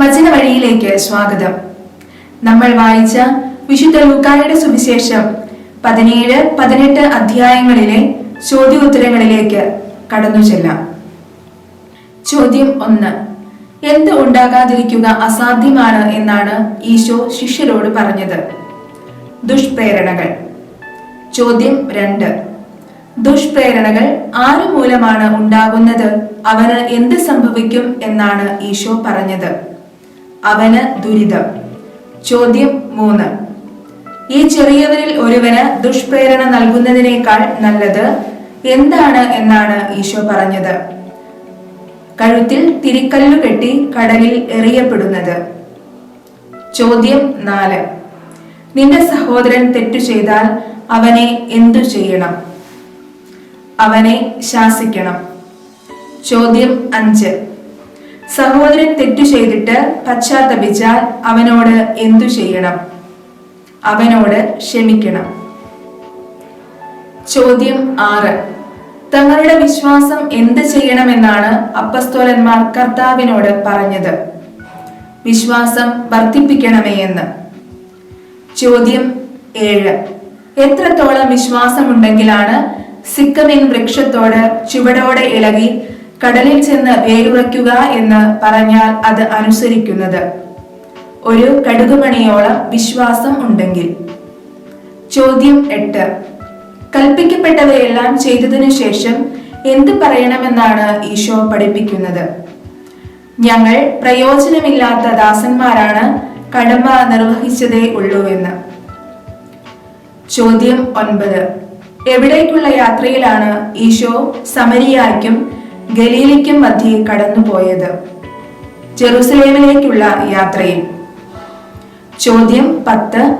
വചന വഴിയിലേക്ക് സ്വാഗതം. നമ്മൾ വായിച്ച വിശുദ്ധ ലൂക്കായുടെ സുവിശേഷം പതിനേഴ് പതിനെട്ട് അധ്യായങ്ങളിലെ ചോദ്യോത്തരങ്ങളിലേക്ക് കടന്നു ചെല്ലാം. ചോദ്യം ഒന്ന്. എന്ത് ഉണ്ടാകാതിരിക്കുക അസാധ്യമാണ് എന്നാണ് ഈശോ ശിഷ്യരോട് പറഞ്ഞത്. ദുഷ്പ്രേരണകൾ. ചോദ്യം രണ്ട്. ദുഷ്പ്രേരണകൾ ആരു മൂലമാണ് ഉണ്ടാകുന്നത്? അവന് എന്ത് സംഭവിക്കും എന്നാണ് ഈശോ പറഞ്ഞത്. അവന് ദുരിതം. ചോദ്യം മൂന്ന്. ഈ ചെറിയവരിൽ ഒരുവന് ദുഷ്പ്രേരണ നൽകുന്നതിനേക്കാൾ നല്ലത് എന്താണ് എന്നാണ് ഈശോ പറഞ്ഞത്. കഴുത്തിൽ തിരിക്കല്ലു കെട്ടി കടലിൽ എറിയപ്പെടുന്നത്. ചോദ്യം നാല്. നിന്റെ സഹോദരൻ തെറ്റു ചെയ്താൽ അവനെ എന്തു ചെയ്യണം? അവനെ ശാസിക്കണം. ചോദ്യം അഞ്ച്. സഹോദരൻ തെറ്റു ചെയ്തിട്ട് പശ്ചാത്തപിച്ചാൽ അവനോട് എന്തു ചെയ്യണം? അവനോട് ക്ഷമിക്കണം. ചോദ്യം ആറ്. തങ്ങളുടെ വിശ്വാസം എന്ത് ചെയ്യണമെന്നാണ് അപ്പസ്തോലന്മാർ കർത്താവിനോട് പറഞ്ഞത്. വിശ്വാസം വർദ്ധിപ്പിക്കണമേ എന്ന്. ചോദ്യം ഏഴ്. എത്രത്തോളം വിശ്വാസമുണ്ടെങ്കിലാണ് സിക്കമിൻ വൃക്ഷത്തോട് ചുവടോടെ ഇളകി കടലിൽ ചെന്ന് വേരുറയ്ക്കുക എന്ന് പറഞ്ഞാൽ അത് അനുസരിക്കുന്നത്. ഒരു കടുകുമണിയോളം വിശ്വാസം ഉണ്ടെങ്കിൽ. ചോദ്യം എട്ട്. കൽപ്പിക്കപ്പെട്ടവയെല്ലാം ചെയ്തതിനു ശേഷം എന്ത് പറയണമെന്നാണ് ഈശോ പഠിപ്പിക്കുന്നത്? ഞങ്ങൾ പ്രയോജനമില്ലാത്ത ദാസന്മാരാണ് കടമ നിർവഹിച്ചതേ ഉള്ളൂ എന്ന്. ചോദ്യം ഒൻപത്. എവിടേക്കുള്ള യാത്രയിലാണ് ഈശോ സമരിയായ്ക്കും ഗലീലിക്കും മധ്യേ കടന്നുപോയത് ജെറുസലേമിലേക്കുള്ള യാത്രയിൽ ചോദ്യം പത്ത്.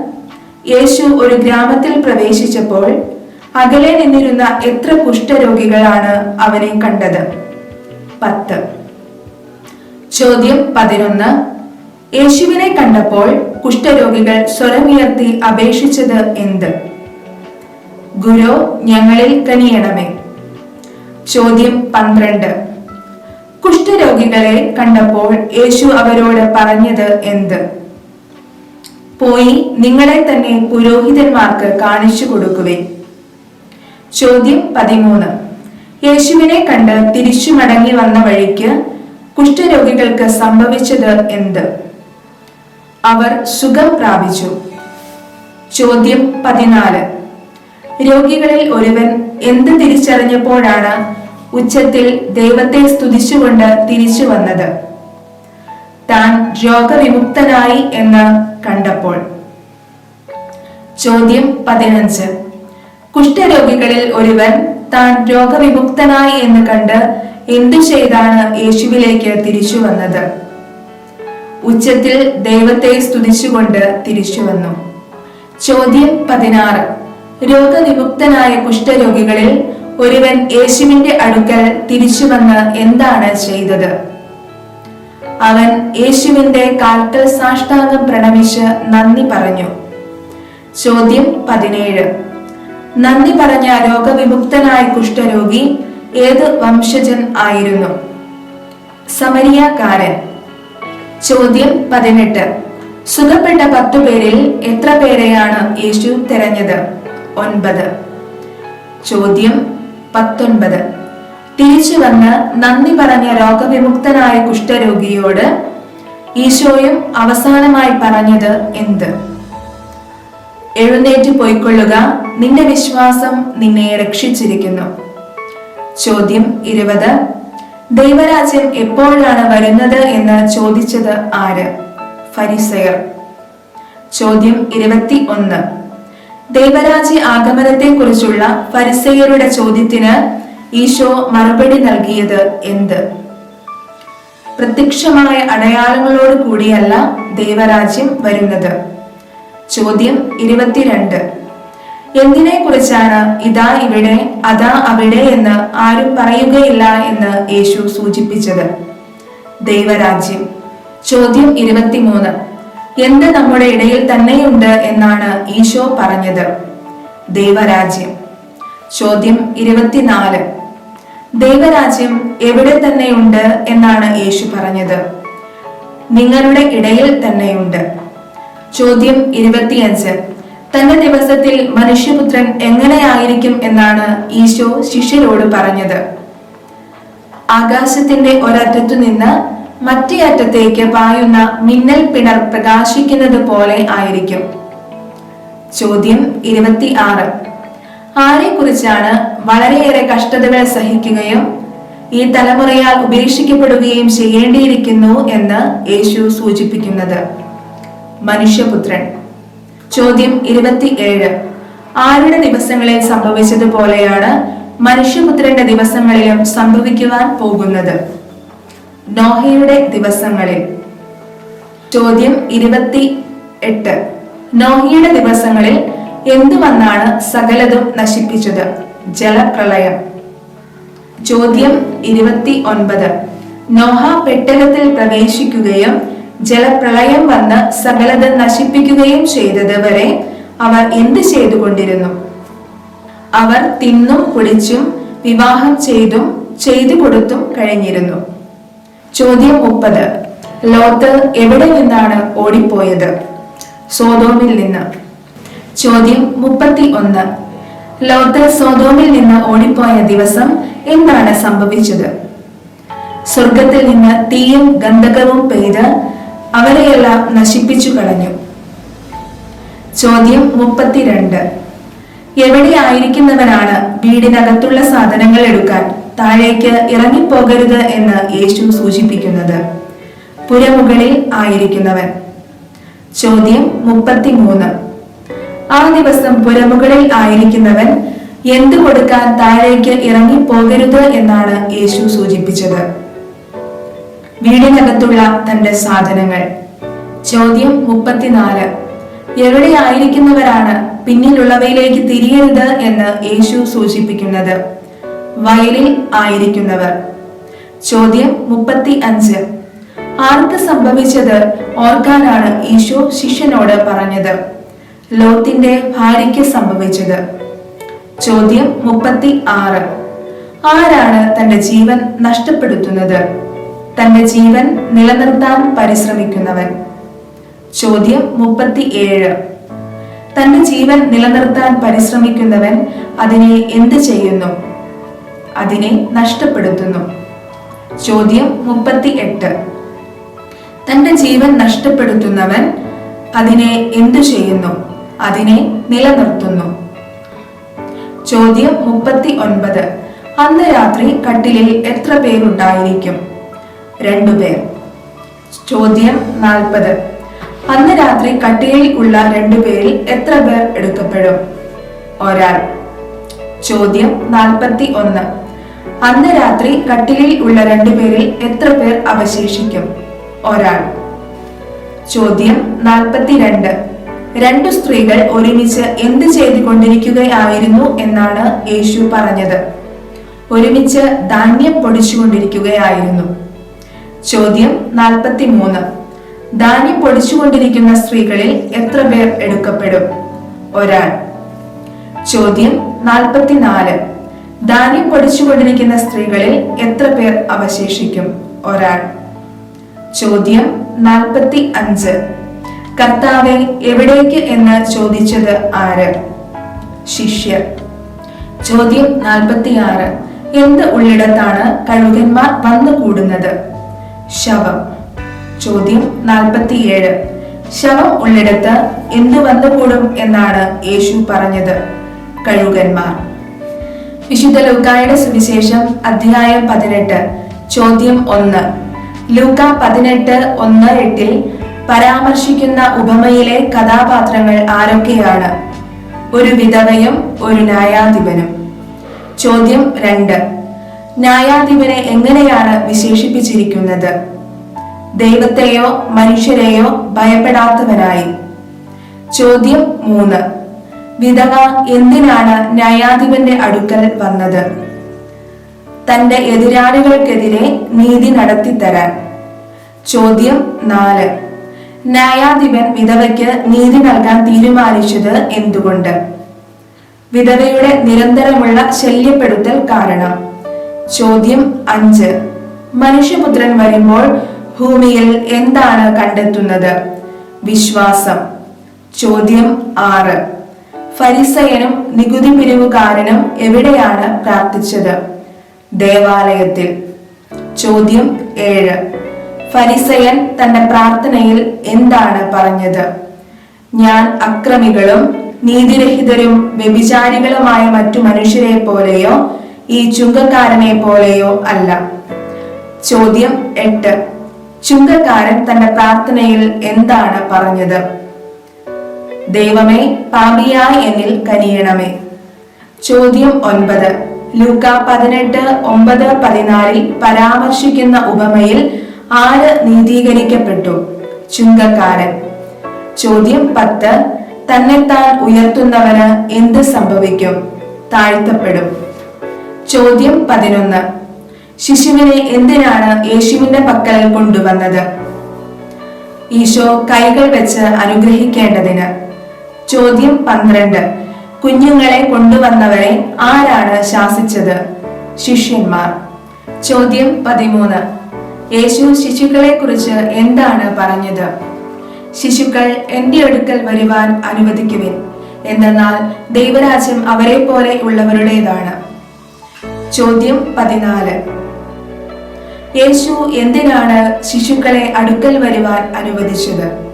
യേശു ഒരു ഗ്രാമത്തിൽ പ്രവേശിച്ചപ്പോൾ അകലെ നിന്നിരുന്ന എത്ര കുഷ്ഠരോഗികളാണ് അവനെ കണ്ടത്? പത്ത്. ചോദ്യം പതിനൊന്ന്. യേശുവിനെ കണ്ടപ്പോൾ കുഷ്ഠരോഗികൾ സ്വരമുയർത്തി അപേക്ഷിച്ചത് എന്ത്? ഗുരു ഞങ്ങളിൽ കനിയണമേ. ചോദ്യം പന്ത്രണ്ട്. കുഷ്ഠരോഗികളെ കണ്ടപ്പോൾ യേശു അവരോട് പറഞ്ഞത് എന്ത്? പോയി നിങ്ങളെ തന്നെ പുരോഹിതന്മാർക്ക് കാണിച്ചു കൊടുക്കുവേ ചോദ്യം പതിമൂന്ന്. യേശുവിനെ കണ്ട് തിരിച്ചു മടങ്ങി വന്ന വഴിക്ക് കുഷ്ഠരോഗികൾക്ക് സംഭവിച്ചത് എന്ത്? അവർ സുഖം പ്രാപിച്ചു. ചോദ്യം പതിനാല്. രോഗികളിൽ ഒരുവൻ എന്ത് തിരിച്ചറിഞ്ഞപ്പോഴാണ് ഉച്ചത്തിൽ ദൈവത്തെ സ്തുതിച്ചുകൊണ്ട് തിരിച്ചു വന്നത്? താൻ രോഗവിമുക്തനായി എന്ന് കണ്ടപ്പോൾ. ചോദ്യം പതിനഞ്ച്. കുഷ്ഠരോഗികളിൽ ഒരുവൻ താൻ രോഗവിമുക്തനായി എന്ന് കണ്ട് എന്തു ചെയ്താണ് യേശുവിലേക്ക് തിരിച്ചു വന്നത്? ഉച്ചത്തിൽ ദൈവത്തെ സ്തുതിച്ചുകൊണ്ട് തിരിച്ചു വന്നു. ചോദ്യം പതിനാറ്. രോഗവിമുക്തനായ കുഷ്ഠരോഗികളിൽ ഒരുവൻ യേശുവിന്റെ അടുക്കൽ തിരിച്ചു വന്ന് എന്താണ് ചെയ്തത്? അവൻ യേശുവിന്റെ കാൽക്കൽ സാഷ്ടാംഗം പ്രണമിച്ച് നന്ദി പറഞ്ഞു. ചോദ്യം പതിനേഴ്. നന്ദി പറഞ്ഞ രോഗവിമുക്തനായ കുഷ്ഠരോഗി ഏത് വംശജൻ ആയിരുന്നു? സമരിയാക്കാരൻ. ചോദ്യം പതിനെട്ട്. സുഖപ്പെട്ട പത്തു പേരിൽ എത്ര പേരെയാണ് യേശു തെരഞ്ഞത്? ഒൻപത്. ചോദ്യം പത്തൊൻപത്. തിരിച്ചു വന്ന് നന്ദി പറഞ്ഞ രോഗവിമുക്തനായ കുഷ്ഠരോഗിയോട് ഈശോയും അവസാനമായി പറഞ്ഞത് എന്ത്? എഴുന്നേറ്റ് പോയിക്കൊള്ളുക. നിന്റെ വിശ്വാസം നിന്നെ രക്ഷിച്ചിരിക്കുന്നു. ചോദ്യം ഇരുപത്. ദൈവരാജ്യം എപ്പോഴാണ് വരുന്നത് എന്ന് ചോദിച്ചത് ആര്? ഫരിസയർ. ചോദ്യം ഇരുപത്തി ഒന്ന് ദൈവരാജ്യ ആഗമനത്തെ കുറിച്ചുള്ള ഫരിസയരുടെ ചോദ്യത്തിന് ഈശോ മറുപടി നൽകിയത് എന്ത്? പ്രത്യക്ഷമായ അടയാളങ്ങളോട് കൂടിയല്ല ദേവരാജ്യം വരുന്നത്. ചോദ്യം ഇരുപത്തിരണ്ട്. എന്തിനെ കുറിച്ചാണ് ഇതാ ഇവിടെ അതാ അവിടെ എന്ന് ആരും പറയുകയില്ല എന്ന് യേശു സൂചിപ്പിച്ചത്? ദൈവരാജ്യം. ചോദ്യം ഇരുപത്തിമൂന്ന്. എന്ത് നമ്മുടെ ഇടയിൽ തന്നെയുണ്ട് എന്നാണ് ഈശോ പറഞ്ഞത്. ദൈവരാജ്യം. ചോദ്യം ഇരുപത്തിനാല്. ദൈവരാജ്യം എവിടെ തന്നെയുണ്ട് എന്നാണ് യേശു പറഞ്ഞത്. നിങ്ങളുടെ ഇടയിൽ തന്നെയുണ്ട്. ചോദ്യം ഇരുപത്തിയഞ്ച്. തന്റെ ദിവസത്തിൽ മനുഷ്യപുത്രൻ എങ്ങനെയായിരിക്കും എന്നാണ് ഈശോ ശിഷ്യരോട് പറഞ്ഞത്. ആകാശത്തിന്റെ ഒരറ്റത്തു നിന്ന് മറ്റേ അറ്റത്തേക്ക് പായുന്ന മിന്നൽ പിണർ പ്രകാശിക്കുന്നത് പോലെ ആയിരിക്കും. ചോദ്യം ഇരുപത്തി ആറ് ആരെ കുറിച്ചാണ് വളരെയേറെ കഷ്ടതകൾ സഹിക്കുകയും ഈ തലമുറയാൽ ഉപേക്ഷിക്കപ്പെടുകയും ചെയ്യേണ്ടിയിരിക്കുന്നു എന്ന് യേശു സൂചിപ്പിക്കുന്നത്? മനുഷ്യപുത്രൻ. ചോദ്യം ഇരുപത്തി ഏഴ് ആരുടെ ദിവസങ്ങളിൽ സംഭവിച്ചതുപോലെയാണ് മനുഷ്യപുത്രന്റെ ദിവസങ്ങളിലും സംഭവിക്കുവാൻ പോകുന്നത്? നോഹയുടെ ദിവസങ്ങളിൽ. ചോദ്യം ഇരുപത്തി എട്ട്. നോഹിയുടെ ദിവസങ്ങളിൽ എന്തു വന്നാണ് സകലതും നശിപ്പിച്ചത്? ജലപ്രളയം. ചോദ്യം ഇരുപത്തി ഒൻപത്. നോഹ പെട്ടകത്തിൽ പ്രവേശിക്കുകയും ജലപ്രളയം വന്ന് സകലത് നശിപ്പിക്കുകയും ചെയ്തത് വരെ അവർ എന്ത് ചെയ്തുകൊണ്ടിരുന്നു? അവർ തിന്നും കുടിച്ചും വിവാഹം ചെയ്തും ചെയ്തു കൊടുത്തും കഴിഞ്ഞിരുന്നു. ചോദ്യം മുപ്പത്. ലോത്ത് എവിടെ നിന്നാണ് ഓടിപ്പോയത്? സോതോമിൽ നിന്ന്. ചോദ്യം മുപ്പത്തി ഒന്ന് ലോത്ത് സോതോമിൽ നിന്ന് ഓടിപ്പോയ ദിവസം എന്താണ് സംഭവിച്ചത്? സ്വർഗത്തിൽ നിന്ന് തീയും ഗന്ധകവും പെയ്ത് അവരെയെല്ലാം നശിപ്പിച്ചു കളഞ്ഞു. ചോദ്യം മുപ്പത്തിരണ്ട്. എവിടെ ആയിരിക്കുന്നവനാണ് വീടിനകത്തുള്ള സാധനങ്ങൾ എടുക്കാൻ? താഴേക്ക് ഇറങ്ങിപ്പോകരുത് എന്ന് യേശു സൂചിപ്പിക്കുന്നത്. പുരമുകളിൽ ആയിരിക്കുന്നവൻ. ചോദ്യം മുപ്പത്തിമൂന്ന്. ആ ദിവസം പുരമുകളിൽ ആയിരിക്കുന്നവൻ എന്തു കൊടുക്കാൻ താഴേക്ക് ഇറങ്ങിപ്പോകരുത് എന്നാണ് യേശു സൂചിപ്പിച്ചത്. വീടിനകത്തുള്ള തന്റെ സാധനങ്ങൾ. ചോദ്യം മുപ്പത്തിനാല്. എവിടെ ആയിരിക്കുന്നവരാണ് പിന്നിലുള്ളവയിലേക്ക് തിരിയരുത് എന്ന് യേശു സൂചിപ്പിക്കുന്നത്. വയലിൽ ആയിരിക്കുന്നവർ. ചോദ്യം മുപ്പത്തി അഞ്ച് ആർക്ക് സംഭവിച്ചത് ഓർക്കാനാണ് ഈശോ ശിഷ്യനോട് പറഞ്ഞത്. ലോത്തിന്റെ ഭാര്യയ്ക്ക് സംഭവിച്ചത്. ചോദ്യം മുപ്പത്തി ആറ് ആരാണ് തന്റെ ജീവൻ നഷ്ടപ്പെടുത്തുന്നത്? തന്റെ ജീവൻ നിലനിർത്താൻ പരിശ്രമിക്കുന്നവൻ. ചോദ്യം മുപ്പത്തി ഏഴ് തന്റെ ജീവൻ നിലനിർത്താൻ പരിശ്രമിക്കുന്നവൻ അതിനെ എന്ത് ചെയ്യുന്നു? അതിനെ നഷ്ടപ്പെടുത്തുന്നു. ചോദ്യം മുപ്പത്തി എട്ട് തന്റെ ജീവൻ നഷ്ടപ്പെടുത്തുന്നവൻ അതിനെ എന്തു ചെയ്യുന്നു? അതിനെ നിലനിർത്തുന്നു. ചോദ്യം മുപ്പത്തി ഒൻപത് അന്ന് രാത്രി കട്ടിലിൽ എത്ര പേരുണ്ടായിരിക്കും? രണ്ടുപേർ ചോദ്യം നാൽപ്പത്. അന്ന് രാത്രി കട്ടിലിൽ ഉള്ള രണ്ടുപേരിൽ എത്ര പേർ എടുക്കപ്പെടും? ഒരാൾ. ചോദ്യം നാൽപ്പത്തി ഒന്ന് അന്ന് രാത്രി കട്ടിലിൽ ഉള്ള രണ്ടുപേരിൽ എത്ര പേർ അവശേഷിക്കും? ഒരാൾ. ചോദ്യം നാൽപ്പത്തിരണ്ട്. രണ്ടു സ്ത്രീകൾ ഒരുമിച്ച് എന്ത് ചെയ്തുകൊണ്ടിരിക്കുകയായിരുന്നു എന്നാണ് യേശു പറഞ്ഞത്. ഒരുമിച്ച് ധാന്യം പൊടിച്ചുകൊണ്ടിരിക്കുകയായിരുന്നു. ചോദ്യം നാൽപ്പത്തി മൂന്ന് ധാന്യം പൊടിച്ചുകൊണ്ടിരിക്കുന്ന സ്ത്രീകളിൽ എത്ര പേർ എടുക്കപ്പെടും? ഒരാൾ. ചോദ്യം നാൽപ്പത്തിനാല്. ധാന്യം പൊടിച്ചുകൊണ്ടിരിക്കുന്ന സ്ത്രീകളിൽ എത്ര പേർ അവശേഷിക്കും? ഒരാൾ. ചോദ്യം നാൽപ്പത്തി അഞ്ച് കർത്താവെ എവിടേക്ക് എന്ന് ചോദിച്ചത് ആര്? ശിഷ്യർ. ചോദ്യം നാൽപ്പത്തി ആറ് എന്ത് ഉള്ളിടത്താണ് കഴുകന്മാർ വന്നു കൂടുന്നത്? ശവം. ചോദ്യം നാൽപ്പത്തിയേഴ്. ശവം ഉള്ളിടത്ത് എന്ത് വന്നുകൂടും എന്നാണ് യേശു പറഞ്ഞത്. കഴുകന്മാർ. വിശുദ്ധ ലൂക്കായുടെ സുവിശേഷം അധ്യായം പതിനെട്ട് ചോദ്യം ഒന്ന്. ലൂക്ക പതിനെട്ട് ഒന്ന് എട്ടിൽ പരാമർശിക്കുന്ന ഉപമയിലെ കഥാപാത്രങ്ങൾ ആരൊക്കെയാണ്? ഒരു വിധവയും ഒരു ന്യായാധിപനും. ചോദ്യം രണ്ട്. ന്യായാധിപനെ എങ്ങനെയാണ് വിശേഷിപ്പിച്ചിരിക്കുന്നത്? ദൈവത്തെയോ മനുഷ്യരെയോ ഭയപ്പെടാത്തവനായി ചോദ്യം മൂന്ന്. വിധവ എന്തിനാണ് ന്യായാധിപന്റെ അടുക്കൽ വന്നത്? തന്റെ എതിരാളികൾക്കെതിരെ നീതി നടത്തിത്തരാൻ. ചോദ്യം നാല്. ന്യായാധിപൻ വിധവയ്ക്ക് നീതി നൽകാൻ തീരുമാനിച്ചത് എന്തുകൊണ്ട്? വിധവയുടെ നിരന്തരമുള്ള ശല്യപ്പെടുത്തൽ കാരണം. ചോദ്യം അഞ്ച്. മനുഷ്യപുത്രൻ വരുമ്പോൾ ഭൂമിയിൽ എന്താണ് കണ്ടെത്തുന്നത്? വിശ്വാസം. ചോദ്യം ആറ്. ഫരിസയനും നികുതി പിരിവുകാരനും എവിടെയാണ് പ്രാർത്ഥിച്ചത്? ദേവാലയത്തിൽ. ചോദ്യം ഏഴ്. ഫരിസയൻ തന്റെ പ്രാർത്ഥനയിൽ എന്താണ് പറഞ്ഞത്? ഞാൻ അക്രമികളും നീതിരഹിതരും വ്യഭിചാരികളുമായ മറ്റു മനുഷ്യരെ പോലെയോ ഈ ചുങ്കക്കാരനെ പോലെയോ അല്ല. ചോദ്യം എട്ട്. ചുങ്കക്കാരൻ തന്റെ പ്രാർത്ഥനയിൽ എന്താണ് പറഞ്ഞത്? ദൈവമേ പാപിയായ എന്നിൽ കനിയണമേ. ചോദ്യം ഒൻപത്. ലൂക്ക പതിനെട്ട് ഒമ്പത് പതിനാലിൽ പരാമർശിക്കുന്ന ഉപമയിൽ ആര് നീതീകരിക്കപ്പെട്ടു? ചുങ്കക്കാരൻ. ചോദ്യം പത്ത്. തന്നെത്താൻ ഉയർത്തുന്നവന് എന്ത് സംഭവിക്കും? താഴ്ത്തപ്പെടും. ചോദ്യം പതിനൊന്ന്. ശിശുവിനെ എന്തിനാണ് യേശുവിന്റെ പക്കൽ കൊണ്ടുവന്നത്? ഈശോ കൈകൾ വെച്ച് അനുഗ്രഹിക്കേണ്ടതിന്. ചോദ്യം പന്ത്രണ്ട്. കുഞ്ഞുങ്ങളെ കൊണ്ടുവന്നവരെ ആരാണ് ശാസിച്ചത്? ശിഷ്യന്മാർ. ചോദ്യം പതിമൂന്ന്. യേശു ശിശുക്കളെ കുറിച്ച് എന്താണ് പറഞ്ഞത്? ശിശുക്കൾ എന്റെ അടുക്കൽ വരുവാൻ അനുവദിക്കുവിൻ. എന്നാൽ ദൈവരാജ്യം അവരെ പോലെ ഉള്ളവരുടേതാണ്. ചോദ്യം പതിനാല്. യേശു എന്തിനാണ് ശിശുക്കളെ അടുക്കൽ വരുവാൻ അനുവദിച്ചത്?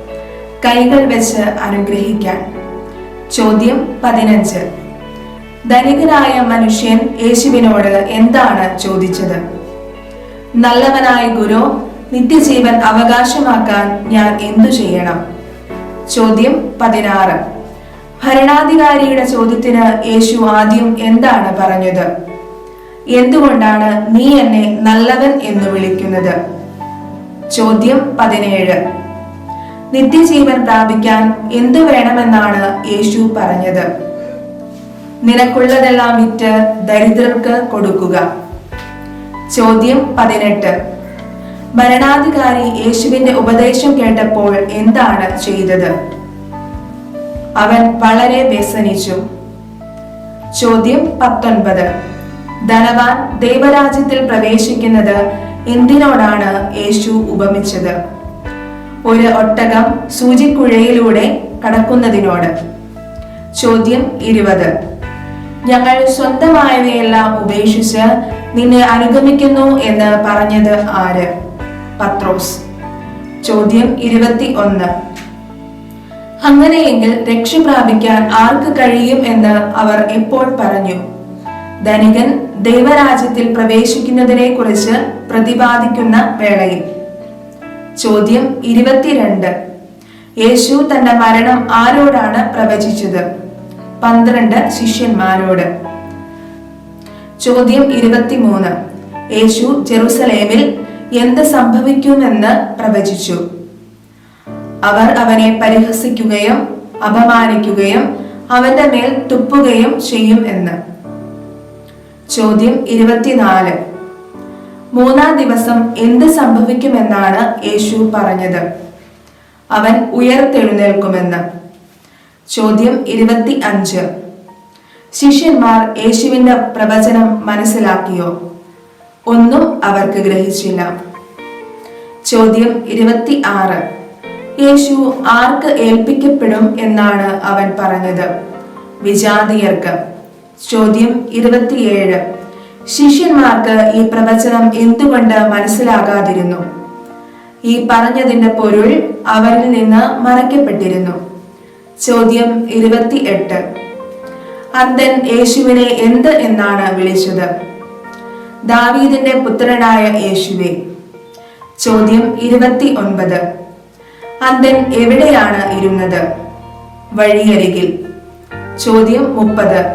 കൈകൾ വെച്ച് അനുഗ്രഹിക്കാൻ. ചോദ്യം പതിനഞ്ച്. ധനികനായ മനുഷ്യൻ യേശുവിനോട് എന്താണ് ചോദിച്ചത്? നല്ലവനായ ഗുരു നിത്യജീവൻ അവകാശമാക്കാൻ ഞാൻ എന്തു ചെയ്യണം? ചോദ്യം പതിനാറ്. ഭരണാധികാരിയുടെ ചോദ്യത്തിന് യേശു ആദ്യം എന്താണ് പറഞ്ഞത്? എന്തുകൊണ്ടാണ് നീ എന്നെ നല്ലവൻ എന്ന് വിളിക്കുന്നത്? ചോദ്യം പതിനേഴ്. നിത്യജീവൻ പ്രാപിക്കാൻ എന്തു വേണമെന്നാണ് യേശു പറഞ്ഞത്. നിനക്കുള്ളതെല്ലാം വിറ്റ് ദരിദ്രർക്ക് കൊടുക്കുക. ചോദ്യം പതിനെട്ട്. ഭരണാധികാരി യേശുവിന്റെ ഉപദേശം കേട്ടപ്പോൾ എന്താണ് ചെയ്തത്? അവൻ വളരെ വ്യസനിച്ചു. ചോദ്യം പത്തൊൻപത്. ധനവാൻ ദൈവരാജ്യത്തിൽ പ്രവേശിക്കുന്നത് എന്തിനോടാണ് യേശു ഉപമിച്ചത്? ഒരു ഒട്ടകം സൂചിക്കുഴയിലൂടെ കടക്കുന്നതിനോട്. ചോദ്യം ഇരുപത്. ഞങ്ങൾ സ്വന്തമായവയെല്ലാം ഉപേക്ഷിച്ച് നിന്നെ അനുഗമിക്കുന്നു എന്ന് പറഞ്ഞത് ആര്? പത്രോസ്. ചോദ്യം ഇരുപത്തി ഒന്ന് അങ്ങനെയെങ്കിൽ രക്ഷ പ്രാപിക്കാൻ ആർക്ക് കഴിയും എന്ന് അവർ എപ്പോൾ പറഞ്ഞു? ധനികൻ ദൈവരാജ്യത്തിൽ പ്രവേശിക്കുന്നതിനെ കുറിച്ച് പ്രതിപാദിക്കുന്ന വേളയിൽ. ചോദ്യം ഇരുപത്തിരണ്ട്. യേശു തന്റെ മരണം ആരോടാണ് പ്രവചിച്ചത്? പന്ത്രണ്ട് ശിഷ്യന്മാരോട്. ചോദ്യം ഇരുപത്തിമൂന്ന്. യേശു ജെറുസലേമിൽ എന്ത് സംഭവിക്കുമെന്ന് പ്രവചിച്ചു. അവർ അവനെ പരിഹസിക്കുകയും അപമാനിക്കുകയും അവന്റെ മേൽ തുപ്പുകയും ചെയ്യും എന്ന്. ചോദ്യം ഇരുപത്തിനാല്. മൂന്നാം ദിവസം എന്ത് സംഭവിക്കുമെന്നാണ് യേശു പറഞ്ഞത്. അവൻ ഉയർത്തെഴുന്നേൽക്കുമെന്ന്. ചോദ്യം ഇരുപത്തി അഞ്ച് ശിഷ്യന്മാർ യേശുവിന്റെ പ്രവചനം മനസ്സിലാക്കിയോ? ഒന്നും അവർക്ക് ഗ്രഹിച്ചില്ല. ചോദ്യം ഇരുപത്തി ആറ് യേശു ആർക്ക് ഏൽപ്പിക്കപ്പെടും എന്നാണ് അവൻ പറഞ്ഞത്? വിജാതിയർക്ക്. ചോദ്യം ഇരുപത്തിയേഴ്. ശിഷ്യന്മാർക്ക് ഈ പ്രവചനം എന്തുകൊണ്ട് മനസ്സിലാകാതിരുന്നു? ഈ പറഞ്ഞതിന്റെ പൊരുൾ അവരിൽ നിന്ന് മറയ്ക്കപ്പെട്ടിരുന്നു. ചോദ്യം ഇരുപത്തി എട്ട് അന്തൻ യേശുവിനെ എന്ത് എന്നാണ് വിളിച്ചത്? ദാവീദിന്റെ പുത്രനായ യേശുവെ. ചോദ്യം ഇരുപത്തി ഒൻപത് അന്തൻ എവിടെയാണ് ഇരുന്നത്? വഴിയരികിൽ. ചോദ്യം മുപ്പത്.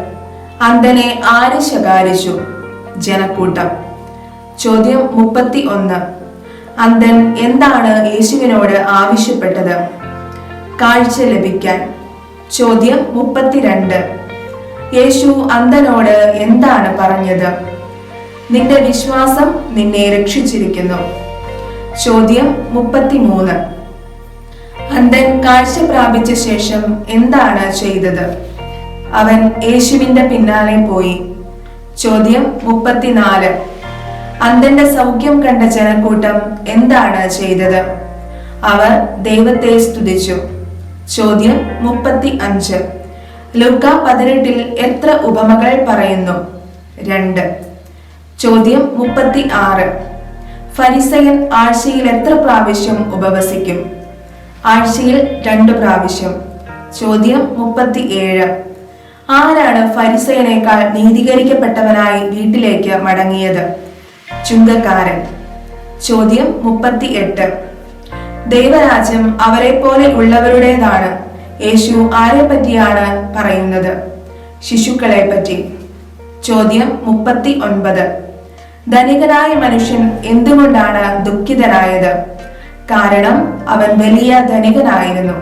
അന്തനെ ആര് ശകാരിച്ചു? ജനക്കൂട്ടം. ചോദ്യം മുപ്പത്തി ഒന്ന് അന്തൻ എന്താണ് യേശുവിനോട് ആവശ്യപ്പെട്ടത്? കാഴ്ച ലഭിക്കാൻ. ചോദ്യം മുപ്പത്തിരണ്ട്. യേശു അന്തനോട് എന്താണ് പറഞ്ഞത്? നിന്റെ വിശ്വാസം നിന്നെ രക്ഷിച്ചിരിക്കുന്നു. ചോദ്യം മുപ്പത്തിമൂന്ന്. അന്തൻ കാഴ്ച പ്രാപിച്ച ശേഷം എന്താണ് ചെയ്തത്? അവൻ യേശുവിന്റെ പിന്നാലെ പോയി. ചോദ്യം മുപ്പത്തിനാല്. അന്തന്റെ സൗഖ്യം കണ്ട ജനക്കൂട്ടം എന്താണ് ചെയ്തത്? അവർ ദൈവത്തെ സ്തുതിച്ചു. ചോദ്യം മുപ്പത്തി അഞ്ച് ലുക്ക പതിനെട്ടിൽ എത്ര ഉപമകൾ പറയുന്നു? രണ്ട്. ചോദ്യം മുപ്പത്തി ആറ് ഫരിസയൻ ആഴ്ചയിൽ എത്ര പ്രാവശ്യം ഉപവസിക്കും? ആഴ്ചയിൽ രണ്ട് പ്രാവശ്യം. ചോദ്യം മുപ്പത്തി ഏഴ് ആരാണ് ഫരിസയനേക്കാൾ നീതീകരിക്കപ്പെട്ടവനായി വീട്ടിലേക്ക് മടങ്ങിയത്? ചുങ്കക്കാരൻ. ചോദ്യം മുപ്പത്തി എട്ട് ദൈവരാജ്യം അവരെ പോലെ ഉള്ളവരുടേതാണ്. യേശു ആരെ പറ്റിയാണ് പറയുന്നത്? ശിശുക്കളെ പറ്റി ചോദ്യം മുപ്പത്തി ഒൻപത് ധനികനായ മനുഷ്യൻ എന്തുകൊണ്ടാണ് ദുഃഖിതനായത്? കാരണം അവൻ വലിയ ധനികനായിരുന്നു.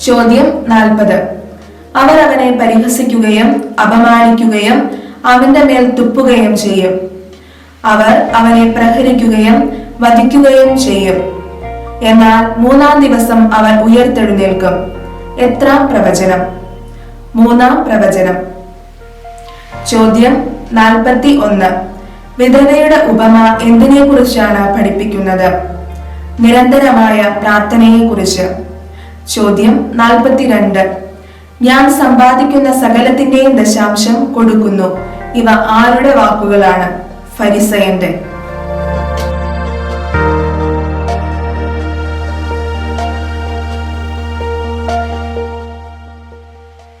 ചോദ്യം നാൽപ്പത്. അവർ അവനെ പരിഹസിക്കുകയും അപമാനിക്കുകയും അവന്റെ മേൽ തുപ്പുകയും ചെയ്യും. അവർ അവനെ പ്രഹരിക്കുകയും വധിക്കുകയും ചെയ്യും. എന്നാൽ മൂന്നാം ദിവസം അവൻ ഉയർത്തെഴുന്നേൽക്കും. എത്ര പ്രവചനം? മൂന്നാം പ്രവചനം. ചോദ്യം നാൽപ്പത്തി ഒന്ന് വിധവയുടെ ഉപമ എന്തിനെ കുറിച്ചാണ് പഠിപ്പിക്കുന്നത്? നിരന്തരമായ പ്രാർത്ഥനയെ കുറിച്ച് ചോദ്യം നാൽപ്പത്തിരണ്ട്. ഞാൻ സമ്പാദിക്കുന്ന സകലത്തിന്റെയും ദശാംശം കൊടുക്കുന്നു. ഇവ ആരുടെ വാക്കുകളാണ്? ഫരിസയന്റെ.